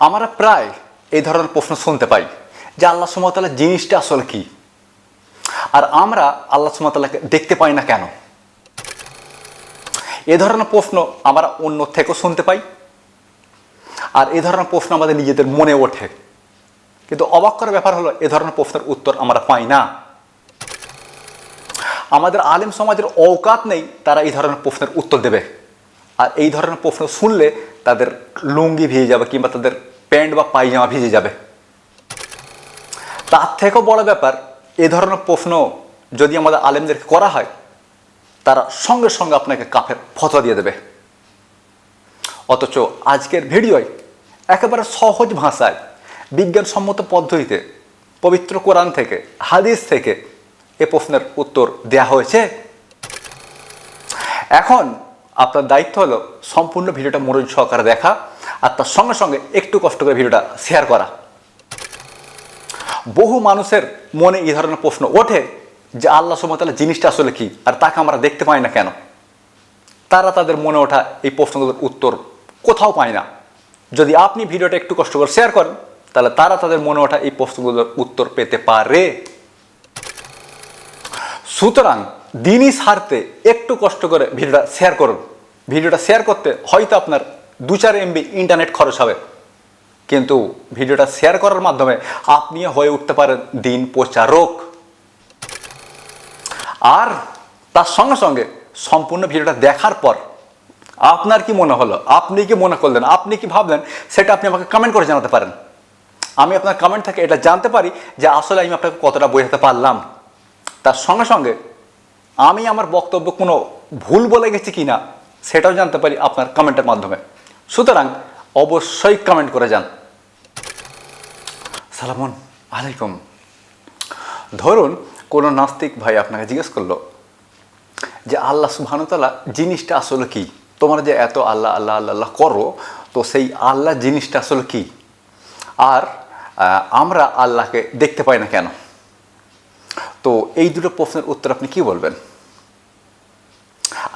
আমরা প্রায় এই ধরনের প্রশ্ন শুনতে পাই যে আল্লাহ সুমতাল্লাহ জিনিসটা আসলে কি? আর আমরা আল্লাহ সুমতাল্লাহকে দেখতে পাই না কেন? এ ধরনের প্রশ্ন আমরা অন্য থেকেও শুনতে পাই। আর এ ধরনের প্রশ্ন আমাদের নিজেদের মনে ওঠে। কিন্তু অবাক করার ব্যাপার হলো, এ ধরনের প্রশ্নের উত্তর আমরা পাই না। আমাদের আলেম সমাজের অওকাত নেই তারা এই ধরনের প্রশ্নের উত্তর দেবে। আর এই ধরনের প্রশ্ন শুনলে তাদের লুঙ্গি ভিজে যাবে কিংবা তাদের প্যান্ট বা পায়জামা ভিজে যাবে। তার থেকেও বড় ব্যাপার, এ ধরনের প্রশ্ন যদি আমাদের আলেমদেরকে করা হয়, তারা সঙ্গে সঙ্গে আপনাকে কাফের ফতোয়া দিয়ে দেবে। অথচ আজকের ভিডিওয় একেবারে সহজ ভাষায়, বিজ্ঞানসম্মত পদ্ধতিতে, পবিত্র কোরআন থেকে, হাদিস থেকে এ প্রশ্নের উত্তর দেয়া হয়েছে। এখন আপনার দায়িত্ব হলো সম্পূর্ণ ভিডিওটা মনোযোগ সহকারে দেখা আর তার সঙ্গে সঙ্গে একটু কষ্ট করে ভিডিওটা শেয়ার করা। বহু মানুষের মনে এই ধরনের প্রশ্ন ওঠে যে আল্লাহ সুমতাল্লাহ জিনিসটা আসলে কি আর তাকে আমরা দেখতে পাই না কেন? তারা তাদের মনে ওঠা এই প্রশ্নগুলোর উত্তর কোথাও পায় না। যদি আপনি ভিডিওটা একটু কষ্ট করে শেয়ার করেন, তাহলে তারা তাদের মনে ওঠা এই প্রশ্নগুলোর উত্তর পেতে পারে। সুতরাং দিনই সারতে একটু কষ্ট করে ভিডিওটা শেয়ার করুন। ভিডিওটা শেয়ার করতে হয়তো আপনার দু চার এমবি ইন্টারনেট খরচ হবে। কিন্তু ভিডিওটা শেয়ার করার মাধ্যমে আপনিও হয়ে উঠতে পারেন দিন প্রচারক। আর তার সঙ্গে সঙ্গে সম্পূর্ণ ভিডিওটা দেখার পর আপনার কি মনে হলো? আপনি কি মনে করলেন? আপনি কি ভাবলেন? সেটা আপনি আমাকে কমেন্ট করে জানাতে পারেন। আমি আপনার কমেন্ট থেকে এটা জানতে পারি যে আসলে আমি আপনাকে কতটা বোঝাতে পারলাম। তার সঙ্গে সঙ্গে আমি আমার বক্তব্য কোনো ভুল বলে গেছি কি না সেটাও জানতে পারি আপনার কমেন্টের মাধ্যমে। সুতরাং অবশ্যই কমেন্ট করে যান। সালামন আলাইকুম। ধরুন কোনো নাস্তিক ভাই আপনাকে জিজ্ঞেস করল যে, আল্লাহ সুবহানতাল্লাহ জিনিসটা আসলে কি? তোমরা যে এত আল্লাহ আল্লাহ আল্লাহ আল্লাহ করো, তো সেই আল্লাহ জিনিসটা আসলে কি? আর আমরা আল্লাহকে দেখতে পাই না কেন? তো এই দুটো প্রশ্নের উত্তর আপনি কি বলবেন?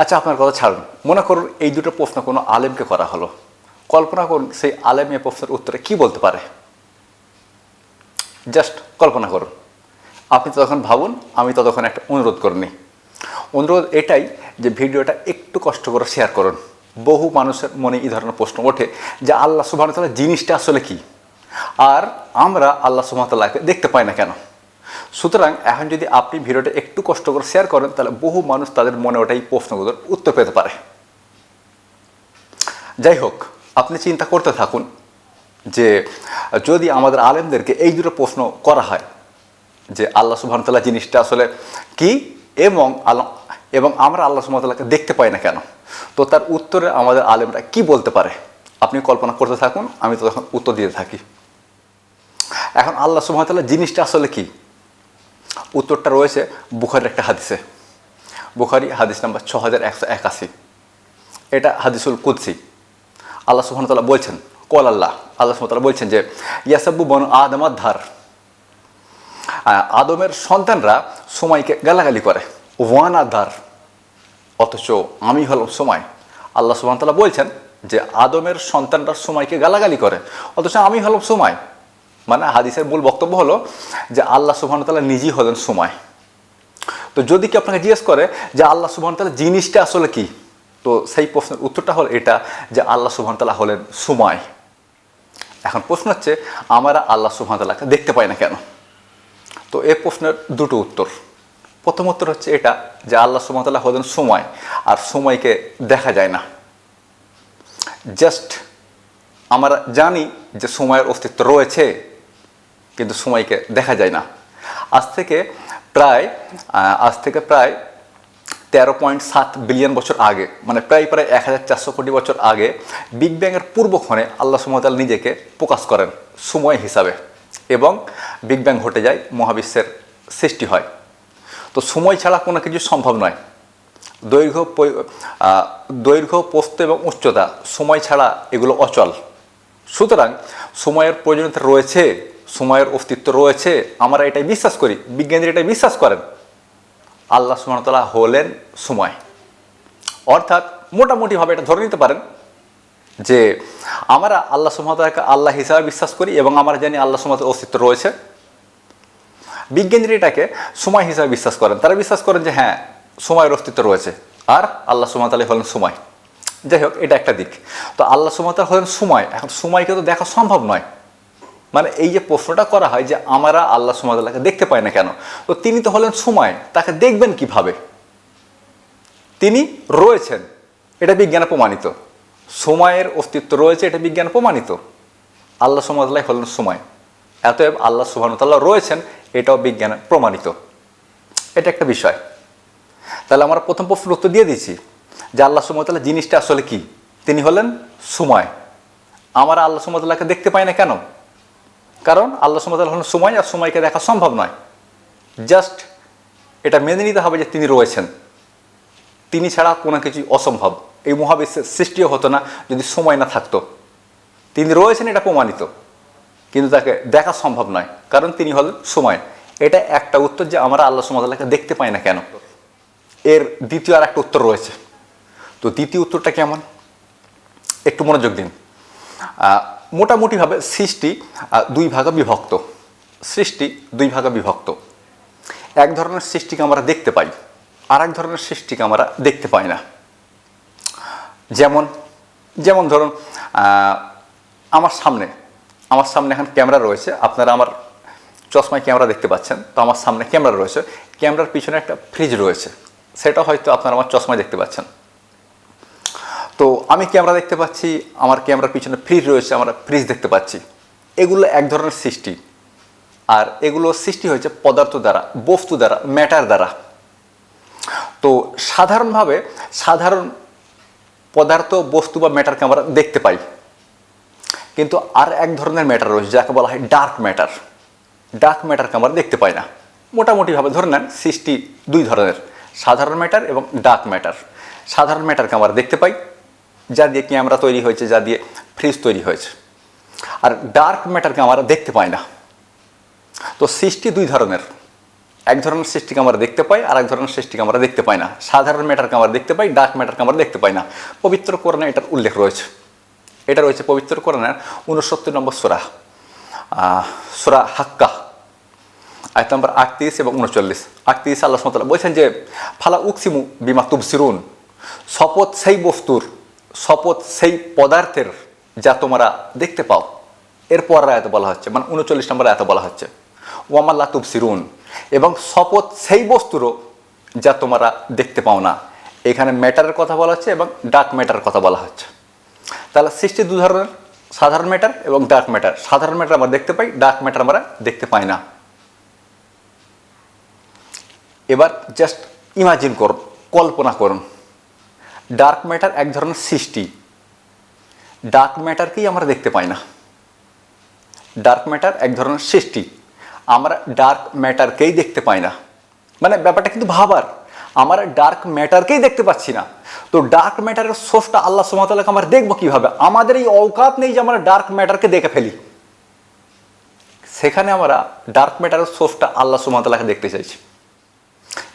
আচ্ছা আপনার কথা ছাড়ুন। মনে করুন এই দুটো প্রশ্ন কোনো আলেমকে করা হলো। কল্পনা করুন সেই আলেম প্রশ্নের উত্তরে কি বলতে পারে। জাস্ট কল্পনা করুন। আপনি ততক্ষণ ভাবুন, আমি ততক্ষণ একটা অনুরোধ করিনি অনুরোধ এটাই যে ভিডিওটা একটু কষ্ট করে শেয়ার করুন। বহু মানুষের মনে এই ধরনের প্রশ্ন ওঠে যে আল্লাহ সুবাহতাল্লাহ জিনিসটা আসলে কি? আর আমরা আল্লাহ সুবাহতাল্লাহকে দেখতে পাই না কেন? সুতরাং এখন যদি আপনি ভিডিওটা একটু কষ্ট করে শেয়ার করেন, তাহলে বহু মানুষ তাদের মনে ওঠা এই প্রশ্নগুলোর উত্তর পেতে পারে। যাই হোক, আপনি চিন্তা করতে থাকুন যে যদি আমাদের আলেমদেরকে এই দুটো প্রশ্ন করা হয়, যে আল্লাহ সুবাহতাল্লাহ জিনিসটা আসলে কি এবং আল্লাহ এবং আমরা আল্লাহ সুবাহতাল্লাহকে দেখতে পাই না কেন, তো তার উত্তরে আমাদের আলেমরা কি বলতে পারে? আপনি কল্পনা করতে থাকুন, আমি তো তখন উত্তর দিতে থাকি। এখন আল্লাহ সুবাহতাল্লাহ জিনিসটা আসলে কি? উত্তরটা রয়েছে বুখারির একটা হাদিসে। বুখারি হাদিস নাম্বার ছ হাজার একশো একাশি। এটা হাদিসুল কুদ্সি। আল্লাহ সুহামতাল্লাহ বলছেন, কল আল্লাহ। আল্লাহ সুহামতাল্লাহ বলছেন যে, ইয়াসাব্বু বন আদমার ধার আদমের সন্তানরা সময়কে গালাগালি করে, ওয়ান আধার অথচ আমি হলাম সময়। আল্লাহ সুহামতাল্লাহ বলছেন যে, আদমের সন্তানরা সময়কে গালাগালি করে, অথচ আমি হলাম সময়। মানে হাদিসের মূল বক্তব্য হলো যে আল্লাহ সুবাহতাল্লাহ নিজেই হলেন সময়। তো যদি কি আপনাকে জিজ্ঞেস করে যে আল্লাহ সুবাহতাল্লাহ জিনিসটা আসলে কি? তো সেই প্রশ্নের উত্তরটা হলো এটা যে আল্লাহ সুবাহতাল্লাহ হলেন সময়। এখন প্রশ্ন হচ্ছে, আমরা আল্লাহ সুবাহতাল্লাহকে দেখতে পাই না কেন? তো এ প্রশ্নের দুটো উত্তর। প্রথম উত্তর হচ্ছে এটা যে আল্লাহ সুবাহতাল্লাহ হলেন সময়, আর সময়কে দেখা যায় না। জাস্ট আমরা জানি যে সময়ের অস্তিত্ব রয়েছে কিন্তু সময়কে দেখা যায় না। আজ থেকে প্রায় আজ থেকে প্রায় তেরো পয়েন্ট সাত বিলিয়ন বছর আগে মানে প্রায় প্রায় এক হাজার চারশো কোটি বছর আগে বিগ ব্যাংয়ের পূর্বক্ষণে আল্লাহ সুমতাল নিজেকে প্রকাশ করেন সময় হিসাবে এবং বিগ ব্যাং ঘটে যায়, মহাবিশ্বের সৃষ্টি হয়। তো সময় ছাড়া কোনো কিছু সম্ভব নয়। দৈর্ঘ্য দৈর্ঘ্য পোস্ত এবং উচ্চতা সময় ছাড়া এগুলো অচল। সুতরাং সময়ের প্রয়োজনীয়তা রয়েছে সময়ের অস্তিত্ব রয়েছে, আমরা এটাই বিশ্বাস করি, বিজ্ঞানীরা এটাই বিশ্বাস করেন। আল্লাহ সুমতলা হলেন সময়। অর্থাৎ মোটামুটিভাবে এটা ধরে নিতে পারেন যে আমরা আল্লাহ সুমতাকে আল্লাহ হিসাবে বিশ্বাস করি এবং আমরা জানি আল্লাহ সুমতের অস্তিত্ব রয়েছে। বিজ্ঞানীরা এটাকে সময় হিসাবে বিশ্বাস করেন। তারা বিশ্বাস করেন যে হ্যাঁ সময়ের অস্তিত্ব রয়েছে। আর আল্লাহ সুমত হলেন সময়। যাই হোক, এটা একটা দিক। তো আল্লাহ সুমতাল হলেন সময়। এখন সময়কে তো দেখা সম্ভব নয়। মানে এই যে প্রশ্নটা করা হয় যে আমরা আল্লাহ সুমতাল্লাহকে দেখতে পাই না কেন? তো তিনি তো হলেন সময় তাকে দেখবেন কীভাবে? তিনি রয়েছেন, এটা বিজ্ঞানে প্রমাণিত। সময়ের অস্তিত্ব রয়েছে, এটা বিজ্ঞানে প্রমাণিত। আল্লাহ সুমতাল্লাহ হলেন সময় এতএব আল্লাহ সুবাহতাল্লাহ রয়েছেন, এটাও বিজ্ঞানে প্রমাণিত। এটা একটা বিষয়। তাহলে আমরা প্রথম প্রশ্নের উত্তর দিয়ে দিচ্ছি যে আল্লাহ সুমতাল্লাহ জিনিসটা আসলে কি? তিনি হলেন সময় আমরা আল্লাহ সুমতাল্লাহকে দেখতে পাই না কেন? কারণ আল্লাহ সুমতাল্লাহ হলেন সময় আর সময়কে দেখা সম্ভব নয়। জাস্ট এটা মেনে নিতে হবে যে তিনি রয়েছেন। তিনি ছাড়া কোনো কিছুই অসম্ভব। এই মহাবিশ্বের সৃষ্টিও হতো না যদি সময় না থাকতো। তিনি রয়েছেন এটা প্রমাণিত। কিন্তু তাকে দেখা সম্ভব নয়, কারণ তিনি হলেন সময়। এটা একটা উত্তর যে আমরা আল্লাহ সুমতাল্লাহকে দেখতে পাই না কেন? এর দ্বিতীয় আর একটা উত্তর রয়েছে। তো দ্বিতীয় উত্তরটা কেমন? একটু মনোযোগ দিন। মোটামুটিভাবে সৃষ্টি দুই ভাগে বিভক্ত। সৃষ্টি, দুই ভাগে বিভক্ত। এক ধরনের সৃষ্টিকে আমরা দেখতে পাই আর এক ধরনের সৃষ্টিকে আমরা দেখতে পাই না। যেমন যেমন ধরুন আমার সামনে আমার সামনে এখন ক্যামেরা রয়েছে। আপনারা আমার চশমায় ক্যামেরা দেখতে পাচ্ছেন, তো আমার সামনে ক্যামেরা রয়েছে। ক্যামেরার পিছনে একটা ফ্রিজ রয়েছে। সেটা হয়তো আপনারা আমার চশমায় দেখতে পাচ্ছেন। তো আমি ক্যামেরা দেখতে পাচ্ছি, আমার ক্যামেরার পিছনে ফ্রিজ রয়েছে, আমরা ফ্রিজ দেখতে পাচ্ছি। এগুলো এক ধরনের সৃষ্টি। আর এগুলো সৃষ্টি হয়েছে পদার্থ দ্বারা, বস্তু দ্বারা ম্যাটার দ্বারা। তো সাধারণভাবে সাধারণ পদার্থ, বস্তু বা ম্যাটারকে আমরা দেখতে পাই। কিন্তু আর এক ধরনের ম্যাটার রয়েছে, যাকে বলা হয় ডার্ক ম্যাটার ডার্ক ম্যাটারকে আমরা দেখতে পাই না। মোটামুটিভাবে ধরে নেন, সৃষ্টি দুই ধরনের, সাধারণ ম্যাটার এবং ডার্ক ম্যাটার সাধারণ ম্যাটারকে আমরা দেখতে পাই যা দিয়ে ক্যামেরা তৈরি হয়েছে, যা দিয়ে ফ্রিজ তৈরি হয়েছে। আর ডার্ক ম্যাটারকে আমরা দেখতে পাই না। তো সৃষ্টি দুই ধরনের। এক ধরনের সৃষ্টিকে আমরা দেখতে পাই আর এক ধরনের সৃষ্টিকে আমরা দেখতে পাই না। সাধারণ ম্যাটারকে আমরা দেখতে পাই ডার্ক ম্যাটারকে আমরা দেখতে পাই না। পবিত্র কোরআনে এটার উল্লেখ রয়েছে। এটা রয়েছে পবিত্র কোরআনের উনসত্তর নম্বর সোরা সোরা হাক্কা, আয়ত নম্বর আটত্রিশ এবং উনচল্লিশ। আটত্রিশ, আল্লাহ সামতাল্লাহ বলছেন যে, ফালা উকসিমু বিমা তুবসিরুন শপথ সেই বস্তুর শপথ সেই পদার্থের যা তোমরা দেখতে পাও। এরপর এত বলা হচ্ছে মানে উনচল্লিশ নম্বর এত বলা হচ্ছে ওয়ামাল্লা তুবসিরুন, এবং শপথ সেই বস্তুরও যা তোমরা দেখতে পাও না। এখানে ম্যাটারের কথা বলা হচ্ছে এবং ডার্ক ম্যাটারের কথা বলা হচ্ছে। তাহলে সৃষ্টি দু ধরনের, সাধারণ ম্যাটার এবং ডার্ক ম্যাটার। সাধারণ ম্যাটার আমরা দেখতে পাই, ডার্ক ম্যাটার আমরা দেখতে পাই না। এবার জাস্ট ইমাজিন করুন, কল্পনা করুন। ডার্ক ম্যাটার এক ধরনের সৃষ্টি। ডার্ক ম্যাটারকেই আমরা দেখতে পাই না। ডার্ক ম্যাটার এক ধরনের সৃষ্টি। আমরা ডার্ক ম্যাটারকেই দেখতে পাই না। মানে ব্যাপারটা কিন্তু ভাবার। আমরা ডার্ক ম্যাটারকেই দেখতে পাচ্ছি না। তো ডার্ক ম্যাটারের সোর্সটা আল্লাহ সুমতাল্লাহকে আমরা দেখব কীভাবে? আমাদের এই অওকাত নেই যে আমরা ডার্ক ম্যাটারকে দেখে ফেলি। সেখানে আমরা ডার্ক ম্যাটারের সোর্সটা আল্লাহ সুমতাল্লাহকে দেখতে চাইছি।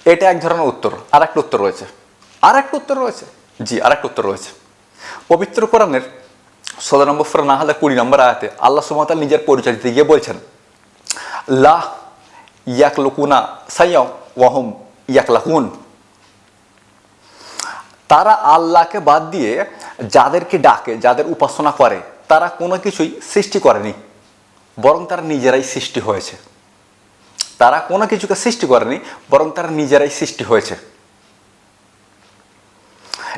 এটা এক ধরনের উত্তর। আর একটা উত্তর রয়েছে। আর একটা উত্তর রয়েছে। জি আর একটা উত্তর রয়েছে। পবিত্র কোরআনের ষোলো নম্বর ফোর না হলে কুড়ি নম্বর আয়াতে আল্লাহ সুমতাল নিজের পরিচয় দিতে গিয়ে বলছেন লাহ ইয়াক লুকুনা সাইয়াও ওয়াহম ইয়াক লাহুন তারা আল্লাহকে বাদ দিয়ে যাদেরকে ডাকে, যাদের উপাসনা করে, তারা কোনো কিছুই সৃষ্টি করেনি, বরং তারা নিজেরাই সৃষ্টি হয়েছে। তারা কোনো কিছুকে সৃষ্টি করেনি, বরং তারা নিজেরাই সৃষ্টি হয়েছে।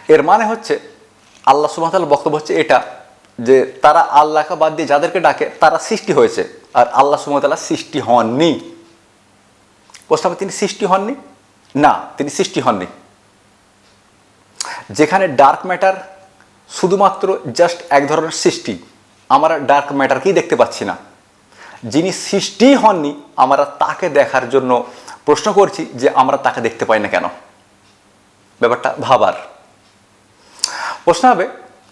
এর মানে হচ্ছে, আল্লাহ সুমাতাল বক্তব্য হচ্ছে এটা, যে তারা আল্লাহকে বাদ দিয়ে যাদেরকে ডাকে, তারা সৃষ্টি হয়েছে, আর আল্লাহ সুমতাল্লাহ সৃষ্টি হননি। প্রশ্ন তিনি সৃষ্টি হননি? না, তিনি সৃষ্টি হননি। যেখানে ডার্ক ম্যাটার শুধুমাত্র জাস্ট এক ধরনের সৃষ্টি, আমরা ডার্ক ম্যাটারকেই দেখতে পাচ্ছি না। যিনি সৃষ্টি হননি, আমরা তাকে দেখার জন্য প্রশ্ন করছি যে আমরা তাকে দেখতে পাই না কেন। ব্যাপারটা ভাবার। প্রশ্ন হবে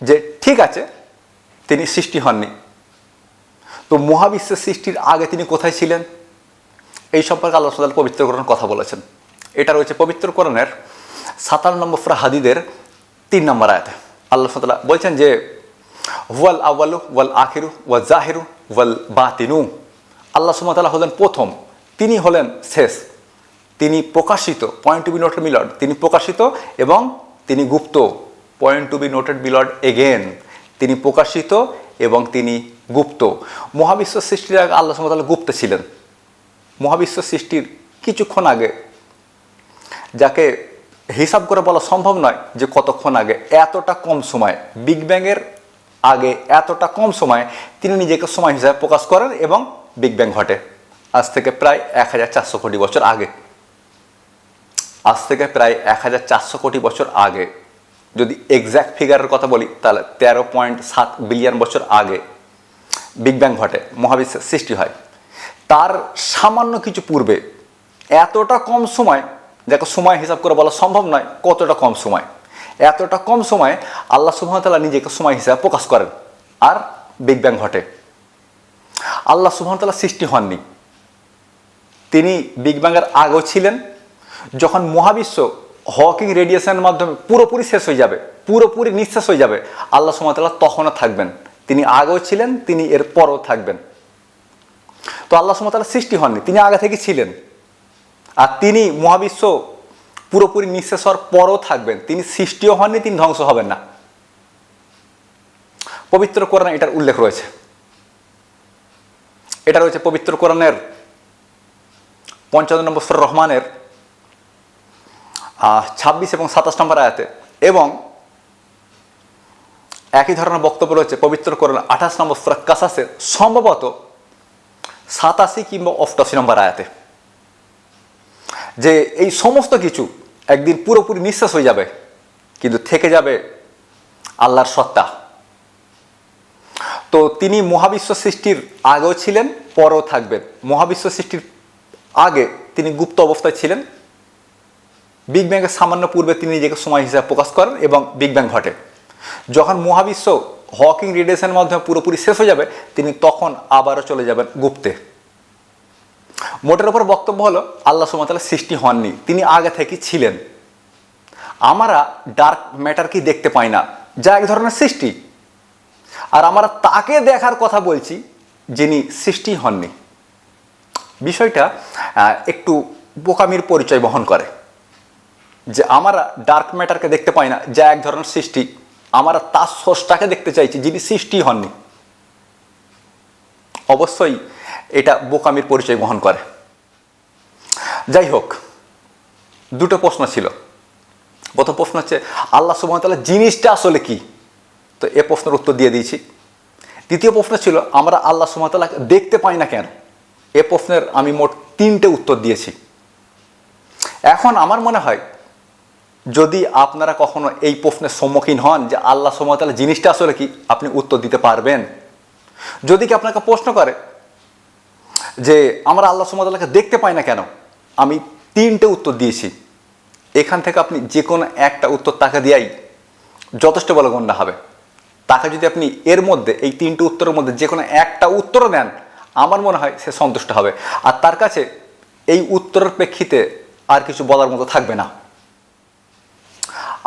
যে ঠিক আছে, তিনি সৃষ্টি হননি। তো মহাবিশ্বের সৃষ্টির আগে তিনি কোথায় ছিলেন? এই সম্পর্কে আল্লাহ সাল্লাহ পবিত্র কোরআন কথা বলেছেন। এটা রয়েছে পবিত্র কোরআনের সাতান্ন নম্বর হাদিদের তিন নম্বর আয়াতে। আল্লাহ সাল্লাহ বলছেন যে ওয়াল আওয়ালু ওয়াল আখিরু ওয়াল জাহিরু ওয়াল বাতিনু। আল্লাহ সুমতাল্লাহ হলেন প্রথম, তিনি হলেন শেষ। তিনি প্রকাশিত, পয়েন্ট টু বি নোটেড মিলড তিনি প্রকাশিত এবং তিনি গুপ্ত। Point to be noted billed again তিনি প্রকাশিত এবং তিনি গুপ্ত। মহাবিশ্ব সৃষ্টির আগে আল্লাহ সুমতাল্লাহ গুপ্ত ছিলেন। মহাবিশ্ব সৃষ্টির কিছুক্ষণ আগে, যাকে হিসাব করে বলা সম্ভব নয় যে কতক্ষণ আগে, এতটা কম সময় বিগ ব্যাংয়ের আগে এতটা কম সময়ে তিনি নিজেকে সময় হিসাবে প্রকাশ করেন এবং বিগ ব্যাং ঘটে। আজ থেকে প্রায় এক হাজার চারশো কোটি বছর আগে। আজ থেকে প্রায় এক হাজার চারশো কোটি বছর আগে। যদি এক্স্যাক্ট ফিগারের কথা বলি, তাহলে তেরো পয়েন্ট সাত বিলিয়ন বছর আগে বিগ ব্যাং ঘটে, মহাবিশ্বের সৃষ্টি হয়। তার সামান্য কিছু পূর্বে এতটা কম সময় যাকে সময় হিসাব করে বলা সম্ভব নয় কতটা কম সময়। এতটা কম সময়ে আল্লাহ সুহামতাল্লাহ নিজেকে সময় হিসাবে প্রকাশ করেন আর বিগ ব্যাং ঘটে। আল্লাহ সুহামতাল্লাহ সৃষ্টি হননি। তিনি বিগ ব্যাংয়ের আগেও ছিলেন। যখন মহাবিশ্ব হকিং রেডিয়েশনের মাধ্যমে পুরোপুরি শেষ হয়ে যাবে, পুরোপুরি নিঃশেষ হয়ে যাবে। আল্লাহ সুমাতাল্লাহ তখনও থাকবেন। তিনি আগেও ছিলেন, তিনি এর পরও থাকবেন। তো আল্লাহ সুমাতাল্লাহ সৃষ্টি হননি, তিনি আগে থেকে ছিলেন। আর তিনি মহাবিশ্ব পুরোপুরি নিঃশেষ হওয়ার পরও থাকবেন। তিনি সৃষ্টিও হননি, তিনি ধ্বংস হবেন না। পবিত্র কোরআনে এটার উল্লেখ রয়েছে। এটা রয়েছে পবিত্র কোরআনের পঞ্চান্ন নম্বর রহমানের ছাব্বিশ এবং সাতাশ নম্বর আয়াতে। এবং একই ধরনের বক্তব্য রয়েছে, পবিত্র কোরআন আঠাশ নম্বর সুরা সম্ভবত সাতাশি কিংবা অষ্টাশি নম্বর আয়াতে। যে এই সমস্ত কিছু একদিন পুরোপুরি নিঃশ্বাস হয়ে যাবে, কিন্তু থেকে যাবে আল্লাহর সত্তা। তো তিনি মহাবিশ্ব সৃষ্টির আগেও ছিলেন, পরেও থাকবেন। মহাবিশ্ব সৃষ্টির আগে তিনি গুপ্ত অবস্থায় ছিলেন বিগ ব্যাংয়ের সামান্য পূর্বে তিনি নিজেকে সময় হিসাবে প্রকাশ করেন এবং বিগ ব্যাং ঘটে। যখন মহাবিশ্ব হকিং রেডিয়েশনের মাধ্যমে পুরোপুরি শেষ হয়ে যাবে, তিনি তখন আবারও চলে যাবেন গুপ্তে। মোটের ওপর বক্তব্য হলো, আল্লাহ সুমতাল্লাহ সৃষ্টি হননি, তিনি আগে থেকে ছিলেন। আমরা ডার্ক ম্যাটারকে দেখতে পাই না, যা এক ধরনের সৃষ্টি। আর আমরা তাকে দেখার কথা বলছি, যিনি সৃষ্টি হননি। বিষয়টা একটু বোকামির পরিচয় বহন করে। যে আমরা ডার্ক ম্যাটারকে দেখতে পাই না, যা এক ধরনের সৃষ্টি। আমরা তার সোর্সটাকে দেখতে চাইছি, যিনি সৃষ্টি হননি। অবশ্যই এটা বোকামির পরিচয় বহন করে। যাই হোক, দুটো প্রশ্ন ছিল। প্রথম প্রশ্ন হচ্ছে, আল্লাহ সুবাহতাল্লাহ জিনিসটা আসলে কি? তো এ প্রশ্নের উত্তর দিয়ে দিয়েছি। দ্বিতীয় প্রশ্ন ছিল, আমরা আল্লাহ সুবাহতাল্লাহকে দেখতে পাই না কেন? এ প্রশ্নের আমি মোট তিনটে উত্তর দিয়েছি। এখন আমার মনে হয় যদি আপনারা কখনো এই প্রশ্নের সম্মুখীন হন যে আল্লাহ সুমতাল্লাহ জিনিসটা আসলে কি, আপনি উত্তর দিতে পারবেন। যদি কি আপনাকে প্রশ্ন করে যে আমরা আল্লাহ সুমতাল্লাহকে দেখতে পাই না কেন, আমি তিনটে উত্তর দিয়েছি। এখান থেকে আপনি যে কোনো একটা উত্তর তাকে দিয়াই যথেষ্ট বলে গণ্য হবে। তাকে যদি আপনি এর মধ্যে, এই তিনটে উত্তরের মধ্যে যে কোনো একটা উত্তরও দেন, আমার মনে হয় সে সন্তুষ্ট হবে। আর তার কাছে এই উত্তরের প্রেক্ষিতে আর কিছু বলার মতো থাকবে না।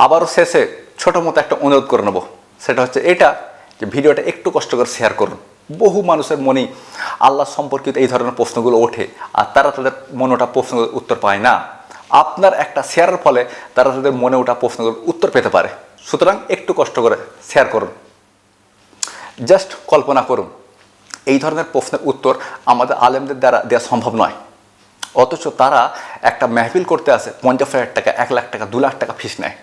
আবারও শেষে ছোটো মতো একটা অনুরোধ করে নেব। সেটা হচ্ছে এটা যে ভিডিওটা একটু কষ্ট করে শেয়ার করুন। বহু মানুষের মনেই আল্লাহ সম্পর্কিত এই ধরনের প্রশ্নগুলো ওঠে আর তারা তাদের মনে ওঠা প্রশ্নগুলোর উত্তর পায় না। আপনার একটা শেয়ারের ফলে তারা তাদের মনে ওঠা প্রশ্নগুলোর উত্তর পেতে পারে। সুতরাং একটু কষ্ট করে শেয়ার করুন। জাস্ট কল্পনা করুন, এই ধরনের প্রশ্নের উত্তর আমাদের আলেমদের দ্বারা দেওয়া সম্ভব নয়। অথচ তারা একটা মেহফিল করতে আসে, পঞ্চাশ হাজার টাকা, এক লাখ টাকা, দু লাখ টাকা ফিস নেয়।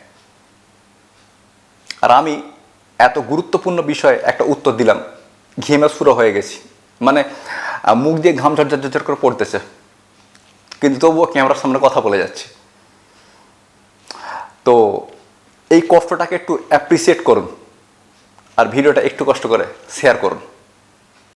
আর আমি এত গুরুত্বপূর্ণ বিষয়ে একটা উত্তর দিলাম। ঘেমে ফুরো হয়ে গেছি। মানে মুখ দিয়ে ঘাম ঝরঝর করে পড়তেছে। কিন্তু তবুও ক্যামেরার সামনে কথা বলে যাচ্ছে। তো এই কষ্টটাকে একটু অ্যাপ্রিসিয়েট করুন। আর ভিডিওটা একটু কষ্ট করে শেয়ার করুন।